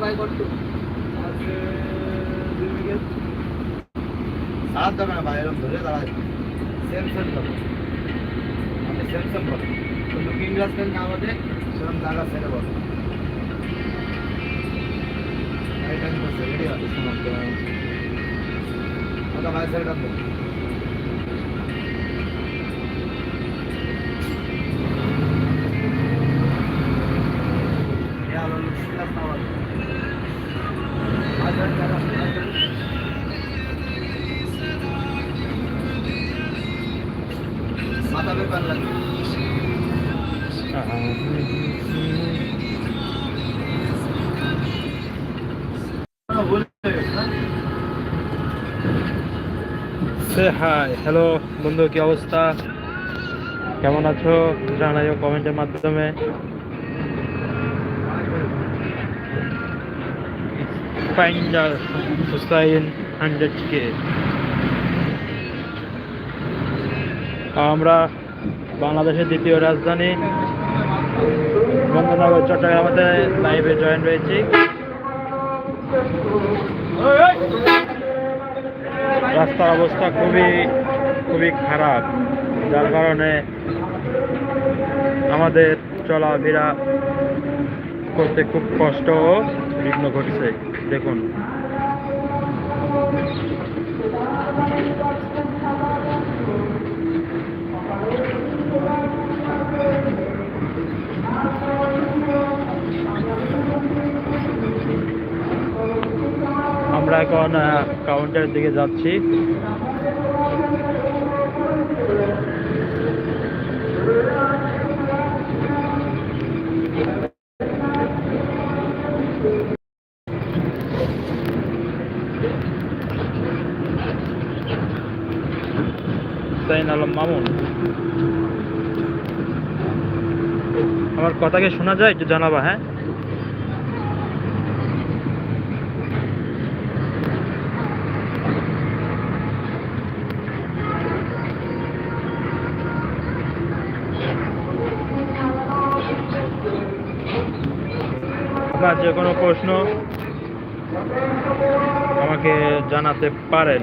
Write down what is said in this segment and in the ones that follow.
ভাই কত সাত না ভাই ধরে দাঁড়ায় সেম দেবে আমি সেম কিন্তু কিং গ্লাস না আমাদের সেরকম ছেড়ে বলো রাইট রেডি আছে সাইড হাই হ্যালো বন্ধু কি অবস্থা? কেমন আছো? জানাইও কমেন্টের মাধ্যমে। ফাইন্ডার হুসাইন হান্ড্রেড কে আমরা বাংলাদেশের দ্বিতীয় রাজধানী বঙ্গনগর চট্টগ্রামে লাইভে জয়েন রয়েছি। রাস্তার অবস্থা খুবই খুবই খারাপ। যার কারণে আমাদের চলাফেরা করতে খুব কষ্ট ও বিঘ্ন ঘটছে। দেখুন। আমরা এখন কাউন্টারের দিকে যাচ্ছি। তাইন আলম মামুন? আমার কথা কি শোনা যায়, একটু জানাবা হ্যাঁ? যে কোনো প্রশ্ন আমাকে জানাতে পারেন।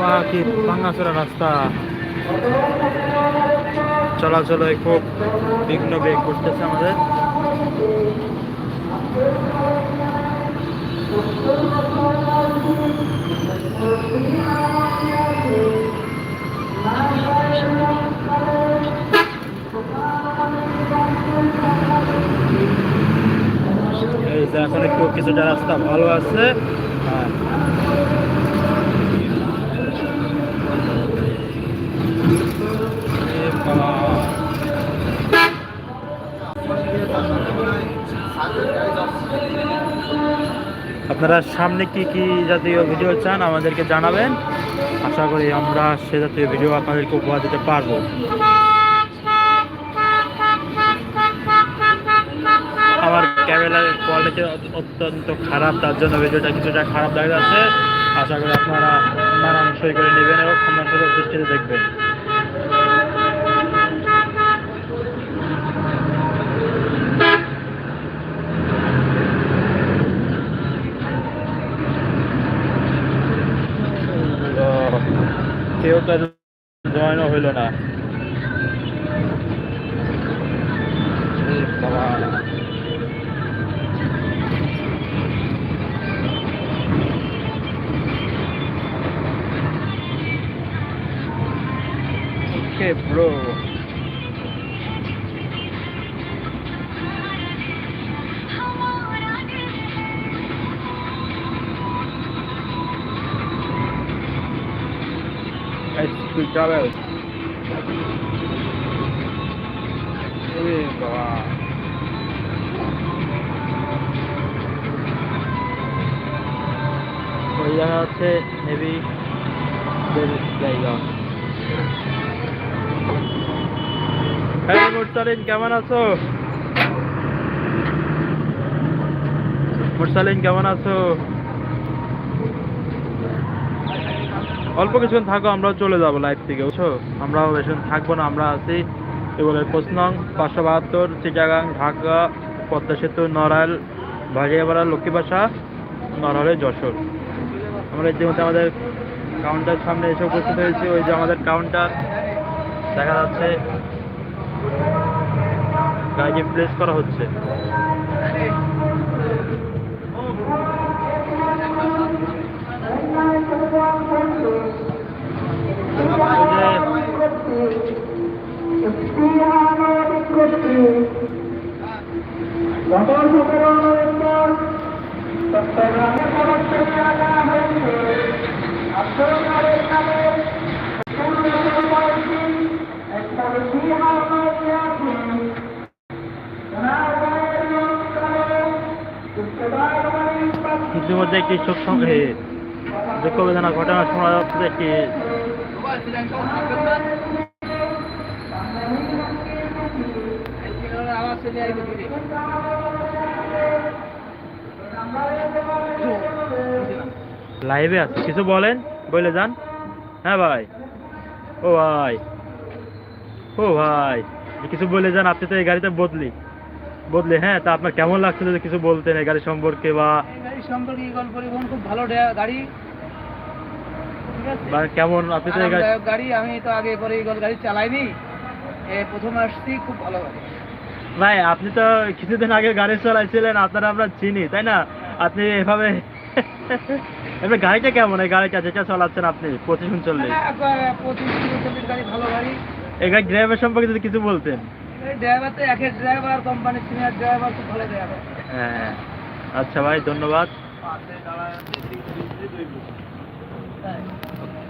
বাবা কি ভাঙাচোরা রাস্তা। চলাচলে খুব বিঘ্ন বেগ করতেছে আমাদের। এই যে এখন একটু কিছুটা রাস্তা ভালো আছে। হ্যাঁ। আপনারা সামনে কি কি জাতীয় ভিডিও চান আমাদেরকে জানাবেন। আশা করি আমরা সে জাতীয় ভিডিও আপনাদেরকে উপহার দিতে পারব। আমার ক্যামেরার কোয়ালিটি অত্যন্ত খারাপ, তার জন্য ভিডিওটা কিছুটা খারাপ দেখা যাচ্ছে। আশা করি আপনারা মানানসই করে নেবেন এবং ক্ষমাসুলভ দৃষ্টিতে দেখবেন। কেউ তো জয়েনও হইল না Okay, bro. Travel. Uy, bawa. ওই জায়গা হচ্ছে হেভি জায়গা হ্যাঁ মুরসালিন কেমন আছো মুরসালিন কেমন আছো অল্প কিছুক্ষণ থাকো, আমরাও চলে যাব লাইফ থেকে, বুঝছ? আমরাও বেশিক্ষণ থাকব না, আমরা আছি এগুলো পোস্ট নং পাঁচশো বাহাত্তর, চিটাগাং, ঢাকা, পদ্মা সেতু, নড়াইল ভাজিয়াপাড়া লক্ষ্মীবাসা নড়াইলে, যশোর। আমরা ইতিমধ্যে আমাদের কাউন্টার সামনে এসে উপস্থিত হয়েছি, ওই যে আমাদের কাউন্টার দেখা যাচ্ছে গাড়ি প্লেস করা হচ্ছে। ইতিমধ্যে একটি শোক সঙ্গে দুঃখ বেদনা ঘটনা শোনা যাচ্ছে একটি লাইভে আছে কিছু বলেন? বলে যান। হ্যাঁ ভাই। ও ভাই। ও ভাই। কিছু বলে যান আপনি তো এই গাড়িতে বদলি। বদলি হ্যাঁ তা আপনার কেমন লাগছে যদি কিছু বলতেন এই গাড়ি সম্পর্কে বা এই গাড়ি সম্পর্কে খুব ভালো গাড়ি। বা কেমন আপনি তো গাড়ি আমি তো আগে পরে গাড়ি চালাইনি। প্রথম আসছি খুব ভালো ভাই আপনি তো কিছুদিন আগে গাড়ি চালাইছিলেন আপনারা আমরা চিনি তাই না? আপনি এভাবে এবার গাড়িটা কেমন? এই গাড়িটা যেটা চালাচ্ছেন আপনি পঁচিশ উনচল্লিশ? হ্যাঁ, গাড়ি ভালো গাড়ি। এই গাড়ি ড্রাইভার সম্পর্কে যদি কিছু বলতেন। ড্রাইভার তো একের ড্রাইভার কোম্পানির সিনিয়র ড্রাইভার খুব ভালো ড্রাইভার হ্যাঁ আচ্ছা ভাই ধন্যবাদ। তাই